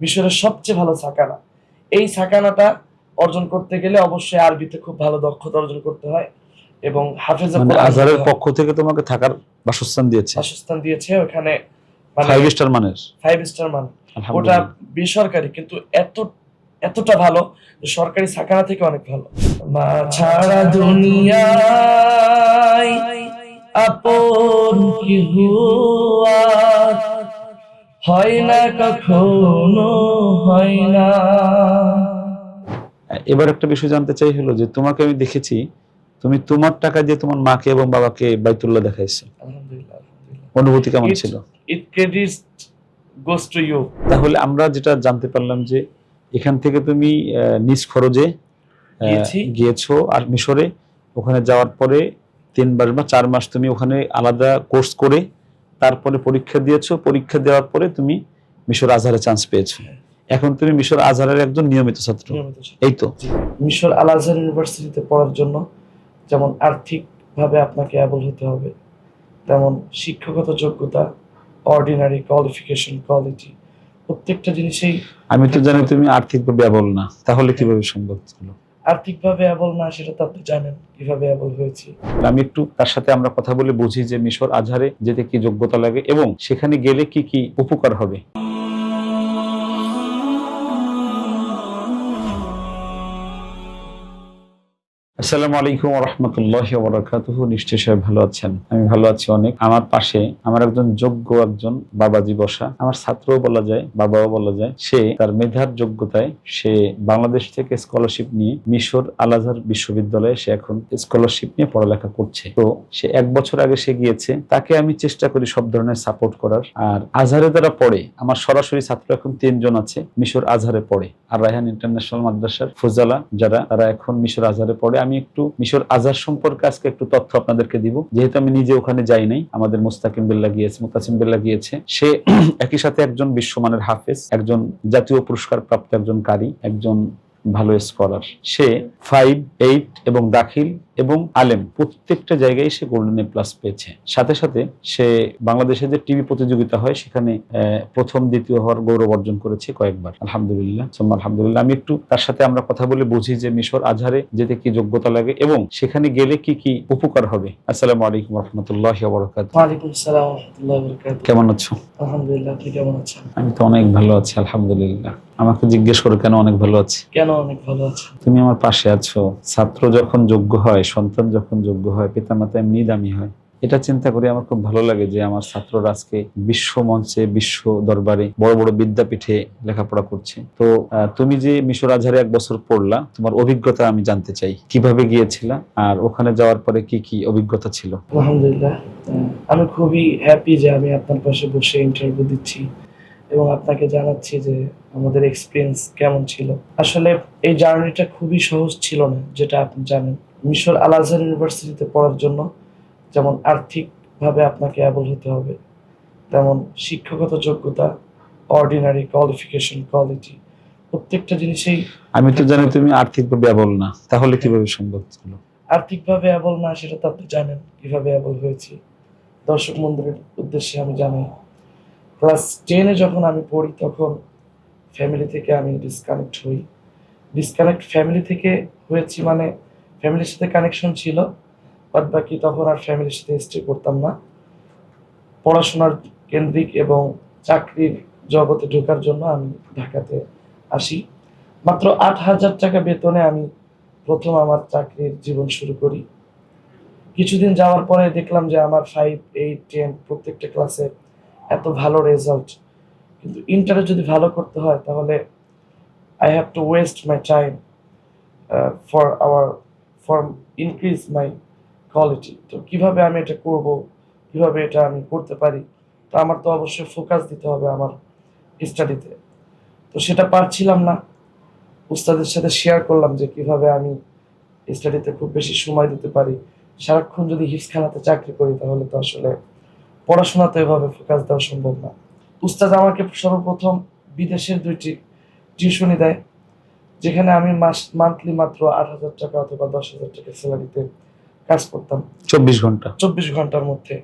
মিশরের সবচেয়ে ভালো সাকানা এই সাকানাটা অর্জন করতে গেলে অবশ্যই আরবিতে খুব ভালো দক্ষতা অর্জন করতে হয় এবং হাফেজ মানে আজহারের পক্ষ থেকে তোমাকে থাকার বাসস্থান দিয়েছে। বাসস্থান দিয়েছে ওখানে মানে ফাইভ স্টার মানের। ফাইভ স্টার মান। ওটা বেসরকারি কিন্তু এত এতটা ভালো সরকারি সাকানা থেকে অনেক ভালো। মা ছাড়া দুনিয়ায় আপন কি আর হয় না কখনো হয় না। এবার একটা বিষয় জানতে চাই হলো যে তোমাকে আমি দেখেছি তুমি তোমার টাকা দিয়ে তোমার মাকে এবং বাবাকে বাইতুল্লাহ দেখাইছো। অনুভূতি কেমন ছিল? It credit goes to you তাহলে আমরা যেটা জানতে পারলাম যে এখান থেকে তুমি নিজ খরচে গিয়েছো। আর মিশরে। ওখানে যাওয়ার পরে তিন মাস বা চার মাস তুমি ওখানে আলাদা কোর্স করে তারপরে পরীক্ষা দিয়েছ পরীক্ষা দেওয়ার পরে তুমি মিশর আজহারে চান্স পেয়েছ। এখন তুমি মিশর আজহারের একজন নিয়মিত ছাত্র। এই তো। মিশর আল আজহার ইউনিভার্সিটিতে পড়ার জন্য যেমন আর্থিকভাবে আপনাকে অ্যাবল হতে হবে তেমন শিক্ষাগত যোগ্যতা অর্ডিনারি কোয়ালিফিকেশন কোয়ালিটি প্রত্যেকটা জিনিসেই আমি তো জানি তুমি আর্থিকভাবে অ্যাবল না। তাহলে কীভাবে সম্ভব হলো? আর্থিকভাবে অ্যাবল না, সেটা তো আপনি জানেন কীভাবে অ্যাবল হয়েছি। আমি একটু তার সাথে আমরা কথা বলে বুঝি যে মিশর আজহারে যেতে কি যোগ্যতা লাগে এবং সেখানে গেলে কি কি উপকার হবে। আসসালামু আলাইকুম রহমতুল্লাহ বরাকাতুহু নিশ্চয় সবাই ভালো আছেন। আমি ভালো আছি অনেক। আমার পাশে আমার একজন যোগ্য একজন বাবাজি বসা। আমার ছাত্রও বলা যায়, বাবাও বলা যায়। সে তার মেধার যোগ্যতায় সে বাংলাদেশ থেকে স্কলারশিপ নিয়ে মিশর আল আজহার বিশ্ববিদ্যালয়ে সে এখন স্কলারশিপ নিয়ে পড়ালেখা করছে। তো সে এক বছর আগে সে গিয়েছে। তাকে আমি চেষ্টা করি সব ধরনের সাপোর্ট করার। আর আজহারে যারা পড়ে, আমার সরাসরি ছাত্র এখন তিনজন আছে, মিশর আজহারে পড়ে। আর রায়হান ইন্টারন্যাশনাল মাদ্রাসার ফুজালা, যারা, তারা এখন মিশর আজহারে পড়ে। আমি একটু মিশর আজহার সম্পর্কে আজকে একটু তথ্য আপনাদেরকে দিব। যেহেতু আমি নিজে ওখানে যাই নাই, আমাদের মুস্তাকিম বিল্লা গিয়েছে, মুতাসিম বিল্লা গিয়েছে। সে একই সাথে একজন বিশ্বমানের হাফেজ, একজন জাতীয় পুরস্কার প্রাপ্ত একজন কারি, একজন ভালো স্কলার সে ফাইভ এইট এবং দাখিল এবং আলেম প্রত্যেকটা জায়গায় সে গোল্ডেন প্লাস পেয়েছে। সাথে সাথে সে বাংলাদেশে যে টিভি প্রতিযোগিতা হয় সেখানে প্রথম দ্বিতীয় হওয়ার গৌরব অর্জন করেছে কয়েকবার। আলহামদুলিল্লাহ সোম্মা আলহামদুলিল্লাহ। আমি একটু তার সাথে আমরা কথা বলে বুঝি যে মিশর আজহারে যেতে কি যোগ্যতা লাগে এবং সেখানে গেলে কি কি উপকার হবে। আসসালামু আলাইকুম রহমতুল্লাহ বরকাত কেমন আছো? আলহামদুলিল্লাহ আমি তো অনেক ভালো আছি আলহামদুলিল্লাহ। আমাকে জিজ্ঞেস করো কেন অনেক ভালো আছি? কেন অনেক ভালো আছেন তুমি আমার পাশে আছো। ছাত্র যখন যোগ্য হয় সন্তান যখন যোগ্য হয় পিতামাতা এমনি দামি হয়। এটা চিন্তা করে আমার খুব ভালো লাগে যে আমার ছাত্ররা আজকে বিশ্ব মঞ্চে বিশ্ব দরবারে বড় বড় বিদ্যাপীঠে লেখাপড়া করছে। তো তুমি যে মিশর আজহারে এক বছর পড়লা তোমার অভিজ্ঞতা আমি জানতে চাই। কীভাবে গিয়েছিলা? আর ওখানে যাওয়ার পরে কি কি অভিজ্ঞতা ছিল? আলহামদুলিল্লাহ। আমি খুবই হ্যাপি যে আমি আপনার পাশে বসে ইন্টারভিউ দিচ্ছি। এবং আপনাকে জানাচ্ছি যে আমাদের এক্সপিরিয়েন্স কেমন ছিল। আসলে এই জার্নিটা খুবই সহজ ছিল না যেটা আপনি জানেন। মিশর আল আজহার ইউনিভার্সিটিতে পড়ার জন্য যেমন আর্থিকভাবে আপনাকে অ্যাবল হতে হবে তেমন শিক্ষাগত যোগ্যতা অর্ডিনারি কোয়ালিফিকেশন কোয়ালিটি প্রত্যেকটা জিনিসেই আমি তো জানি তুমি আর্থিকভাবে অ্যাবল না তাহলে কীভাবে সম্ভব ছিল? আর্থিকভাবে অ্যাবল না সেটা তো আপনি জানেন কীভাবে অ্যাবল হয়েছি। দর্শক মন্দিরের উদ্দেশ্যে আমি জানি ক্লাস টেনে যখন আমি পড়ি, তখন ফ্যামিলি থেকে আমি ডিসকানেক্ট হই। ডিসকানেক্ট ফ্যামিলি থেকে হয়েছি মানে ফ্যামিলির সাথে কানেকশন ছিল, বাদ বাকি তখন আর ফ্যামিলির সাথে স্টে করতাম না। পড়াশোনার কেন্দ্রিক এবং চাকরির জগতে ঢোকার জন্য আমি ঢাকাতে আসি। মাত্র আট হাজার টাকা বেতনে আমি প্রথম আমার চাকরির জীবন শুরু করি। কিছুদিন যাওয়ার পরে দেখলাম যে আমার ফাইভ এইট টেন প্রত্যেকটা ক্লাসে এত ভালো রেজাল্ট কিন্তু ইন্টারে যদি ভালো করতে হয়, তাহলে I have to waste my time for hour for increase my quality তো কীভাবে আমি এটা করব, কীভাবে এটা আমি করতে পারি, তো আমার তো অবশ্যই ফোকাস দিতে হবে আমার স্টাডিতে তো সেটা পারছিলাম না। উস্তাদের সাথে শেয়ার করলাম যে কীভাবে আমি স্টাডিতে খুব বেশি সময় দিতে পারি। সারাক্ষণ যদি হিপসখানাতে চাকরি করি, তাহলে তো আসলে পড়াশোনাতে এভাবে ফোকাস দেওয়া সম্ভব না। উস্তাদ আমাকে সর্বপ্রথম বিদেশের দুইটি টিউশনি দেয় যেখানে আমি মাস মান্থলি মাত্র আট হাজার টাকা অথবা দশ হাজার টাকা স্যালারিতে কাজ করতাম। চব্বিশ ঘণ্টা। চব্বিশ ঘণ্টার মধ্যে।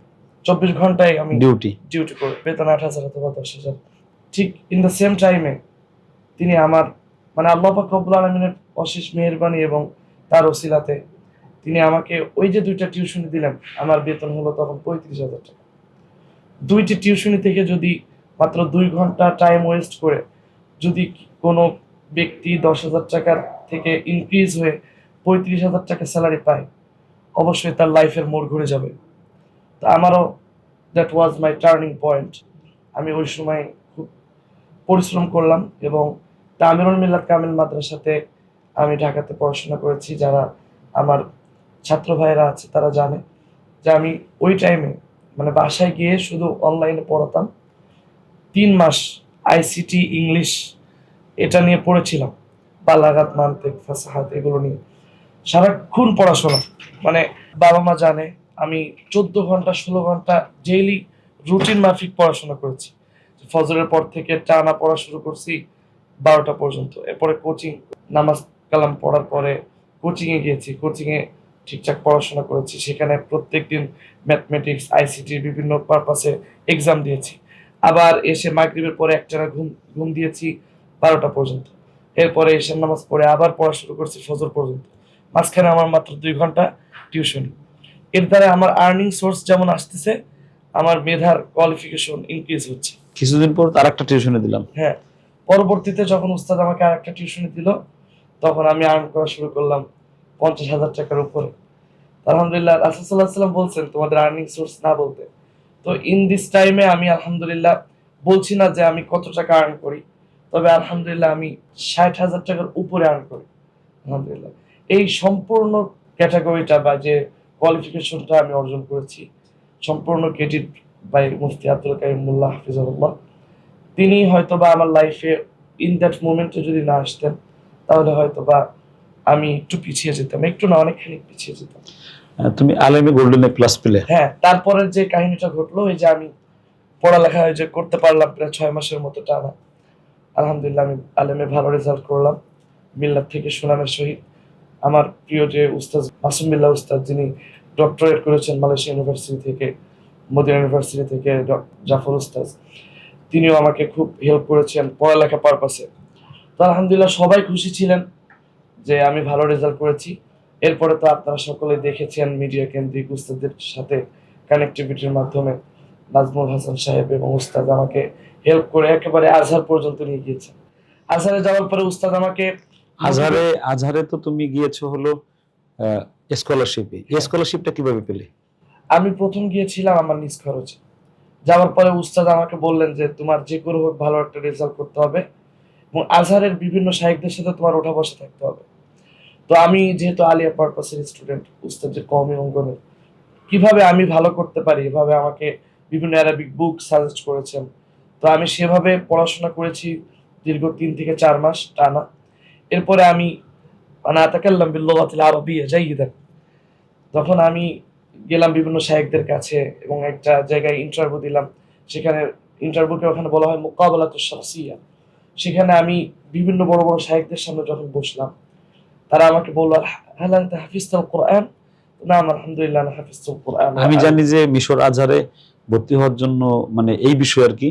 চব্বিশ ঘন্টায় আমি ডিউটি ডিউটি করে বেতন আট হাজার অথবা দশ হাজার। ঠিক ইন দ্য সেম টাইমে তিনি আমার মানে আল্লাহ পাক রব্বুল আলমিনের অশেষ মেহেরবানি এবং তার ওসিলাতে তিনি আমাকে ওই যে দুইটা টিউশনি দিলেন আমার বেতন হলো তখন পঁয়ত্রিশ হাজার টাকা। দুইটি টিউশনি থেকে যদি মাত্র দুই ঘণ্টা টাইম ওয়েস্ট করে, যদি কোনো ব্যক্তি দশ হাজার টাকার থেকে ইনক্রিজ হয়ে পঁয়ত্রিশ হাজার টাকা স্যালারি পায়, অবশ্যই তার লাইফের মোড় ঘুরে যাবে। তা আমারও that was my turning point আমি ওই সময় খুব পরিশ্রম করলাম এবং তামিরুল মিল্লাত কামিল মাদ্রাসাতে আমি ঢাকাতে পড়াশোনা করেছি, যারা আমার ছাত্র ভাইয়েরা আছে তারা জানে যে আমি ওই টাইমে মানে বাসায় গিয়ে শুধু অনলাইনে পড়াতাম। তিন মাস আইসিটি ইংলিশ এটা নিয়ে পড়েছিলাম। বালাগাত মান্তেক ফাসাহাত, এগুলো নিয়ে। সারাক্ষণ পড়াশোনা। মানে বাবা মা জানে, আমি চোদ্দ ঘণ্টা, ষোলো ঘণ্টা ডেইলি রুটিন মাফিক পড়াশোনা করেছি। ফজরের পর থেকে টানা পড়া শুরু করছি বারোটা পর্যন্ত। এরপরে কোচিং নামাজ কালাম পড়ার পরে কোচিংয়ে গিয়েছি। কোচিংয়ে ঠিকঠাক পড়াশোনা করেছি সেখানে প্রত্যেক দিন ম্যাথমেটিক্স আইসিটির বিভিন্ন পারপাসে এক্সাম দিয়েছি। আবার এসে মাগরিবের পরে একটানা ঘুম ঘুম দিয়েছি বারোটা পর্যন্ত। এরপরে এসে নামাজ পড়ে আবার পড়া শুরু করছি ফজর পর্যন্ত। মাঝখানে আমার মাত্র দুই ঘণ্টা টিউশন এর দ্বারা আমার আর্নিং সোর্স যেমন আসতেছে আমার মেধার কোয়ালিফিকেশন ইনক্রিজ হচ্ছে। কিছুদিন পর তার একটা টিউশনে দিলাম। হ্যাঁ পরবর্তীতে যখন উস্তাদ আমাকে আরেকটা টিউশনি দিল তখন আমি আর্ন করা শুরু করলাম পঞ্চাশ হাজার টাকার উপরে। আলহামদুলিল্লাহ রাসুসাল্লাহ সাল্লাম বলছেন, তোমাদের আর্নিং সোর্স না বলতে। তো ইন দিস টাইমে আমি আলহামদুলিল্লাহ বলছি না যে আমি কত টাকা আর্ন করি, তবে আলহামদুলিল্লাহ আমি ষাট হাজার টাকার উপরে আর্ন করি। আলহামদুলিল্লাহ। এই সম্পূর্ণ ক্যাটাগরিটা বা যে কোয়ালিফিকেশনটা আমি অর্জন করেছি, সম্পূর্ণ ক্রেডিট বাই মুফতি আব্দুল কাইম মোল্লা হাফিজাহুল্লাহ, তিনি হয়তো বা আমার লাইফে ইন দ্যাট মোমেন্টে যদি না আসতেন, তাহলে হয়তো বা আমি একটু পিছিয়ে যেতাম একটু না অনেকখানি পিছিয়ে যেতাম। তুমি আলেমে গোল্ডেনে প্লাস পেলে? হ্যাঁ তারপরের যে কাহিনীটা ঘটলো ওই যে আমি পড়ালেখা যে করতে পারলাম প্রায় ছয় মাসের মতো টানা আলহামদুলিল্লাহ আমি আলেমে ভালো রেজাল্ট করলাম। মিল্লাত থেকে সুনামের সহিত। আমার প্রিয় যে উস্তাদ মাসুম বিল্লাহ উস্তাদ যিনি ডক্টরেট করেছেন মালয়েশিয়া ইউনিভার্সিটি থেকে মদিনা ইউনিভার্সিটি থেকে জাফর উস্তাদ তিনিও আমাকে খুব হেল্প করেছেন পড়ালেখা পারপাসে তো আলহামদুলিল্লাহ সবাই খুশি ছিলেন। যে আমি ভালো রেজাল্ট করেছি। এরপরে তো আপনারা সকলে দেখেছেন মিডিয়া কেন্দ্রিক উস্তাদের সাথে কানেক্টিভিটির মাধ্যমে নাজমুল হাসান সাহেব এবং উস্তাদ আমাকে হেল্প করে একেবারে আজহার পর্যন্ত নিয়ে গিয়েছেন আজহারে যাওয়ার পরে উস্তাদ আমাকে আজহারে আজহারে তো তুমি গিয়েছো হলো স্কলারশিপে এই স্কলারশিপটা কীভাবে পেলে? আমি প্রথম গিয়েছিলাম আমার নিজ খরচে। যাওয়ার পরে উস্তাদ আমাকে বললেন যে তোমার যে করে হোক ভালো একটা রেজাল্ট করতে হবে এবং আজহারের বিভিন্ন সাহিত্যের সাথে তোমার ওঠা বসা থাকতে হবে। তো আমি যেহেতু আলিয়া পারপাসের স্টুডেন্ট উস্তাদের কমই অঙ্গনের কীভাবে আমি ভালো করতে পারি? এভাবে আমাকে বিভিন্ন অ্যারাবিক বুক সাজেস্ট করেছেন। তো আমি সেভাবে পড়াশোনা করেছি দীর্ঘ তিন থেকে চার মাস টানা। এরপরে আমি মানে আতাকাল্লাম বিল্লাতিল আরবিয়া জাইয়িদান তখন আমি গেলাম বিভিন্ন শায়েকদের কাছে এবং একটা জায়গায় ইন্টারভিউ দিলাম। সেখানে ইন্টারভিউকে ওখানে বলা হয় মোকাবেলা তো সেখানে আমি বিভিন্ন বড় বড় শায়েকদের সামনে যখন বসলাম তারা আমাকে বলল হ্যাঁ হাফিজ কোরআন। না আমার আলহামদুলিল্লাহ হাফিজ কোরআন। আমি জানি যে মিশর আজহারে ভর্তি হওয়ার জন্য মানে এই বিষয় আর কি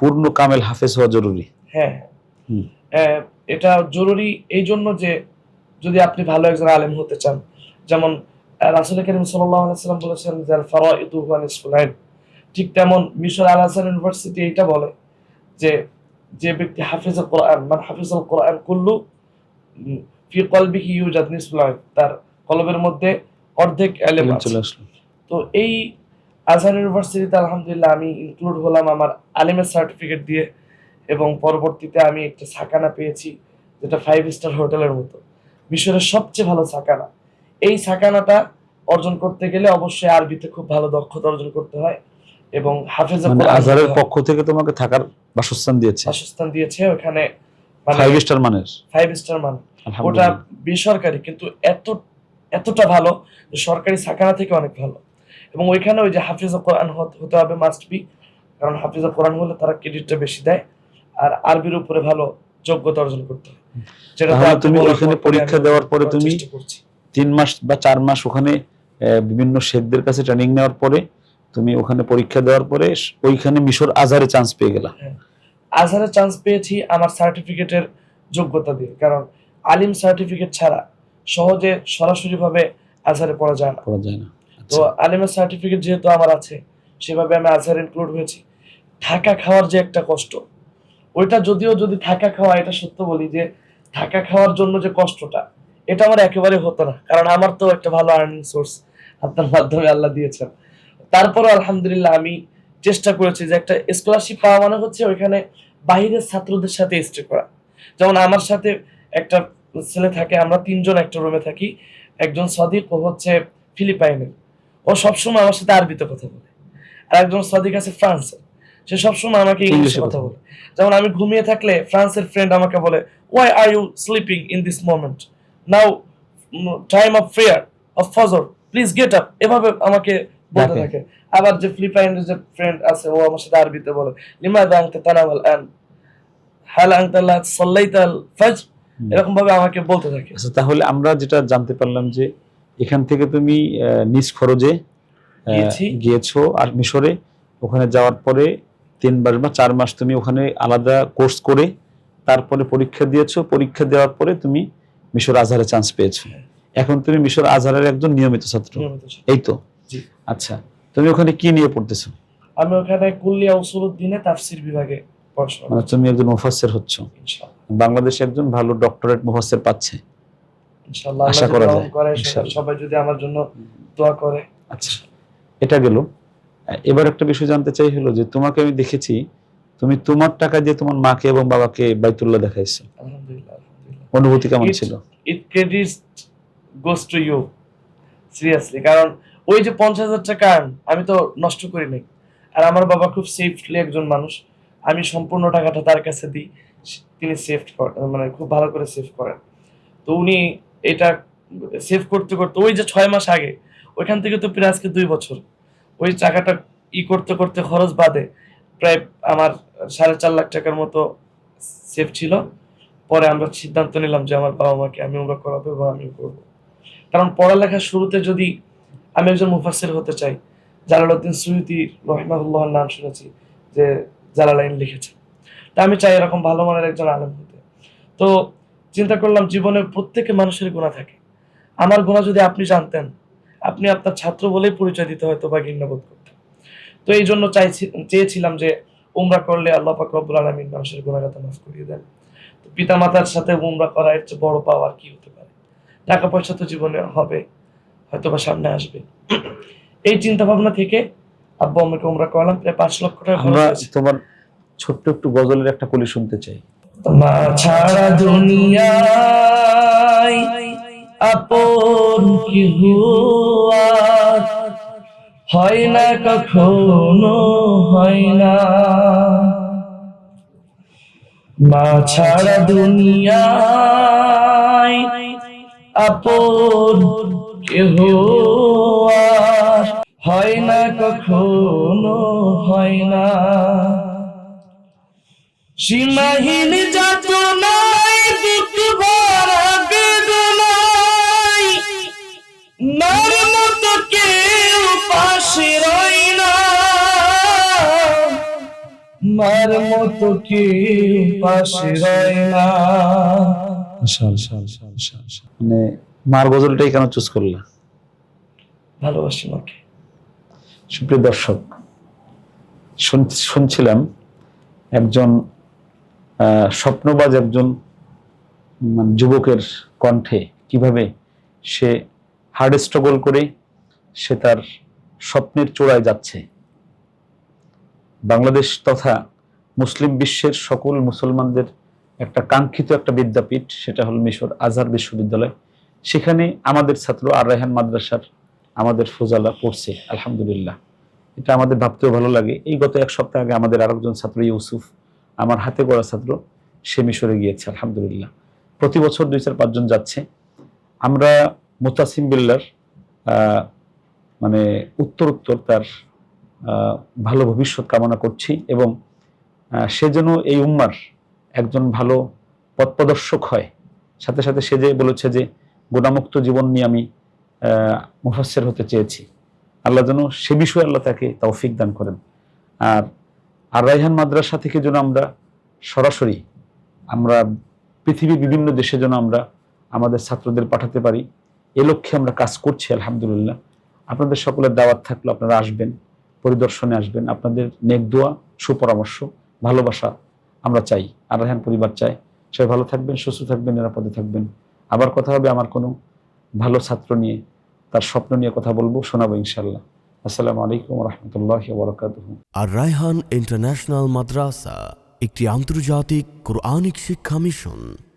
পূর্ণ কামেল হাফেজ হওয়া জরুরি। হ্যাঁ। হ্যাঁ, এটা জরুরি এই জন্য যে যদি আপনি ভালো একজন আলেম হতে চান যেমন রাসূল করিম সাল্লাম বলেছেন যে ওয়া ঠিক তেমন মিশর আল হাসান ইউনিভার্সিটি এটা বলে যে যে ব্যক্তি হাফিজ কোরআন মানে হাফিজ কোরআন কুল্লু ফি কলবিহি ইউজাদ নিসফুল তার কলবের মধ্যে অর্ধেক এলেম চলে আসলো। তো এই আজহার ইউনিভার্সিটিতে আলহামদুলিল্লাহ আমি ইনক্লুড হলাম আমার আলিমের সার্টিফিকেট দিয়ে এবং পরবর্তীতে আমি একটা সাকানা পেয়েছি যেটা ফাইভ স্টার হোটেলের মতো। মিশরের সবচেয়ে ভালো সাকানা এই সাকানাটা অর্জন করতে গেলে অবশ্যই আরবিতে খুব ভালো দক্ষতা অর্জন করতে হয় এবং হাফেজা মানে আজহারের পক্ষ থেকে তোমাকে থাকার বাসস্থান দিয়েছে। বাসস্থান দিয়েছে ওখানে ফাইভ স্টার মানের। ফাইভ স্টার মান। ওটা বেসরকারি কিন্তু এত এতটা ভালো যে সরকারি সাকানা থেকে অনেক ভালো। এবং ওইখানে ওই যে হাফিজা কোরআন হতে হবে মাস্ট বি কারণ হাফিজা কোরআন হলে তারা ক্রেডিটটা বেশি দেয় আর আরবির উপরে ভালো যোগ্যতা অর্জন করতে হয়। যেটা তুমি থেকে পরীক্ষা দেওয়ার পরে তুমি তিন মাস বা চার মাস ওখানে বিভিন্ন শেখদের কাছে ট্রেনিং নেওয়ার পরে তুমি ওখানে পরীক্ষা দেওয়ার পরে ওইখানে মিশর আজারে চান্স পেয়ে গেলা। আজহারে চান্স পেয়েছি আমার সার্টিফিকেটের যোগ্যতা দিয়ে। কারণ আলিম সার্টিফিকেট ছাড়া সহজে সরাসরিভাবে আজহারে পড়া যায় না। পড়া যায় না। তো আচ্ছা। আলিমের সার্টিফিকেট যেহেতু আমার আছে সেভাবে আমি আজহার ইনক্লুড হয়েছি। থাকা খাওয়ার যে একটা কষ্ট ওইটা যদিও যদি থাকা খাওয়া এটা সত্য বলি যে থাকা খাওয়ার জন্য যে কষ্টটা এটা আমার একেবারে হতো না। কারণ আমার তো একটা ভালো আর্নিং সোর্স আপনার মাধ্যমে আল্লাহ দিয়েছেন। তারপরও আলহামদুলিল্লাহ আমি চেষ্টা করেছি যে একটা স্কলারশিপ পাওয়া মানে হচ্ছে ওইখানে বাইরের ছাত্রদের সাথে স্টে করা। যেমন আমার সাথে একটা ছেলে থাকে আমরা তিনজন একটা রুমে থাকি। একজন সদিক ও হচ্ছে ফিলিপাইনের। ও সবসময় আমার সাথে আরবিতে কথা বলে। আর একজন সদিক আছে ফ্রান্সের। সে সবসময় আমাকে ইংলিশে কথা বলে। যেমন আমি ঘুমিয়ে থাকলে ফ্রান্সের ফ্রেন্ড আমাকে বলে why are you sleeping in this moment now time of fair of ফজর প্লিজ গেট আপ এভাবে আমাকে বলতে থাকে। আবার যে ফিলিপাইনের যে ফ্রেন্ড আছে ও আমার সাথে আরবিতে বলে লিমাদা আনতে তানাওয়াল আন? হাল আনতাল্লাহ সাল্লাইতাল ফাজ এরকম ভাবে আমাকে বলতে থাকে। আচ্ছা তাহলে আমরা যেটা জানতে পারলাম যে এখান থেকে তুমি নিজ খরচে গিয়েছো। আর মিশরে। ওখানে যাওয়ার পরে তিন মাস বা চার মাস তুমি ওখানে আলাদা কোর্স করে তারপরে পরীক্ষা দিয়েছ। পরীক্ষা দেওয়ার পরে তুমি মিশর আজহারে চান্স পেয়েছ। এখন তুমি মিশর আজহারের একজন নিয়মিত ছাত্র। এই তো। আচ্ছা তুমি ওখানে কি নিয়ে পড়তেছো? আমি ওখানে কুল্লিয়া উসুলুদ্দিনে তাফসির বিভাগে পড়াশোনা মানে তুমি একজন মুফাসসির হচ্ছ। ইনশাআল্লাহ। বাংলাদেশে একজন ভালো ডক্টরেট মুফাসসির পাচ্ছে। ইনশাআল্লাহ আশা করা যায়। সবাই যদি আমার জন্য দোয়া করে। আচ্ছা এটা গেল। এবার একটা বিষয় জানতে চাই হলো যে তোমাকে আমি দেখেছি তুমি তোমার টাকা দিয়ে তোমার মাকে এবং বাবাকে বাইতুল্লাহ দেখাইছো। আলহামদুলিল্লাহ অনুভূতি কেমন ছিল? It credit goes to you seriously কারণ ওই যে পঞ্চাশ হাজার টাকা আমি তো নষ্ট করি নাই। আর আমার বাবা খুব সেফলি একজন মানুষ। আমি সম্পূর্ণ টাকাটা তার কাছে দিই। তিনি সেভ মানে খুব ভালো করে সেভ করেন। তো উনি এটা সেভ করতে করতে, ওই যে ছয় মাস আগে, ওইখান থেকে তো প্রায় আজকে দুই বছর। ওই টাকাটা ই করতে করতে খরচ বাদে প্রায় আমার সাড়ে চার লাখ টাকার মতো সেভ ছিল। পরে আমরা সিদ্ধান্ত নিলাম যে আমার বাবা মাকে আমি ওরা করাবো এবং আমি করব। কারণ পড়ালেখার শুরুতে যদি আমি একজন মুফাসির হতে চাই। জালালউদ্দিন সুয়ুতি রহিমাহুল্লাহর নাম শুনেছি, যে জালালাইন লিখেছেন তা আমি চাই এরকম ভালো মানের একজন আলেম হতে। তো চিন্তা করলাম জীবনে প্রত্যেকে মানুষের গুণা থাকে। আমার গুণা যদি আপনি জানতেন, আপনি আপনার ছাত্র বলেই পরিচয় দিতে হয়তো বা ঘৃণাবোধ করতেন। তো এই জন্য চাইছি, চেয়েছিলাম যে উমরা করলে আল্লাহ পাক রব্বুল আলামিন মানুষের গুণাগাতা মাফ করিয়ে দেন। তো পিতা মাতার সাথে উমরা করা এর চেয়ে বড় পাওয়ার কি হতে পারে? টাকা পয়সা তো জীবনে হবে। হয়তো বা সামনে আসবে। এই চিন্তা ভাবনা থেকে আব্বু আমাকে উমরা করালাম প্রায় পাঁচ লক্ষ টাকা আমরা তোমার ছোট্ট একটু গজলের একটা কলি শুনতে চাই। মা ছাড়া দুনিয়ায় আপন কি হয় না কখনো হয় না। মা ছাড়া দুনিয়ায় আপন কেহ আর হয় না কখনো হয় না। সীমাহীন যাতনায় বুক ভরা বেদনায় মার মতো কেউ পাশে রয় না। মার মতো কেউ পাশে রয় না। মানে মার গজলটাই কেন চুজ করলা? ভালোবাসি মাকে। সুপ্রিয় দর্শক শুন- শুনছিলাম একজন স্বপ্নবাজ একজন মানে যুবকের কণ্ঠে কীভাবে সে হার্ড স্ট্রাগল করে সে তার স্বপ্নের চূড়ায় যাচ্ছে। বাংলাদেশ তথা মুসলিম বিশ্বের সকল মুসলমানদের একটা কাঙ্ক্ষিত একটা বিদ্যাপীঠ সেটা হল মিশর আজহার বিশ্ববিদ্যালয়। সেখানে আমাদের ছাত্র আর রায়হান মাদ্রাসার আমাদের ফোজালা পড়ছে, আলহামদুলিল্লাহ। এটা আমাদের ভাবতেও ভালো লাগে। এই গত এক সপ্তাহ আগে আমাদের আরেকজন ছাত্র, ইউসুফ, আমার হাতে গড়া ছাত্র, সে মিশরে গিয়েছে, আলহামদুলিল্লাহ। প্রতি বছর দুই চার পাঁচজন যাচ্ছে। আমরা মুতাসিম বিল্লার মানে উত্তর উত্তর তার ভালো ভবিষ্যৎ কামনা করছি এবং সে যেন এই উম্মার একজন ভালো পথপ্রদর্শক হয়। সাথে সাথে সে যে বলেছে যে গুণামুক্ত জীবন নিয়ে আমি আহ, মুফাসসির হতে চেয়েছি। আল্লাহ যেন সে বিষয়ে আল্লাহ তাকে তৌফিক দান করেন। আর আর রাইহান মাদ্রাসা থেকে যেন আমরা সরাসরি আমরা পৃথিবীর বিভিন্ন দেশে যেন আমরা আমাদের ছাত্রদের পাঠাতে পারি এ লক্ষ্যে আমরা কাজ করছি আলহামদুলিল্লাহ। আপনাদের সকলের দাওয়াত থাকলে আপনারা আসবেন পরিদর্শনে আসবেন। আপনাদের নেক দোয়া সুপরামর্শ ভালোবাসা আমরা চাই। আর রায়হান পরিবার চাই সবাই ভালো থাকবেন সুস্থ থাকবেন নিরাপদে থাকবেন। আবার কথা হবে আমার কোনো ভালো ছাত্র নিয়ে, তার স্বপ্ন নিয়ে কথা বলব, শোনাবো ইনশাল্লাহ আসসালামু আলাইকুম রহমতুল্লাহ বরকাত আর রায়হান ইন্টারন্যাশনাল মাদ্রাসা, একটি আন্তর্জাতিক কোরআনিক শিক্ষা মিশন।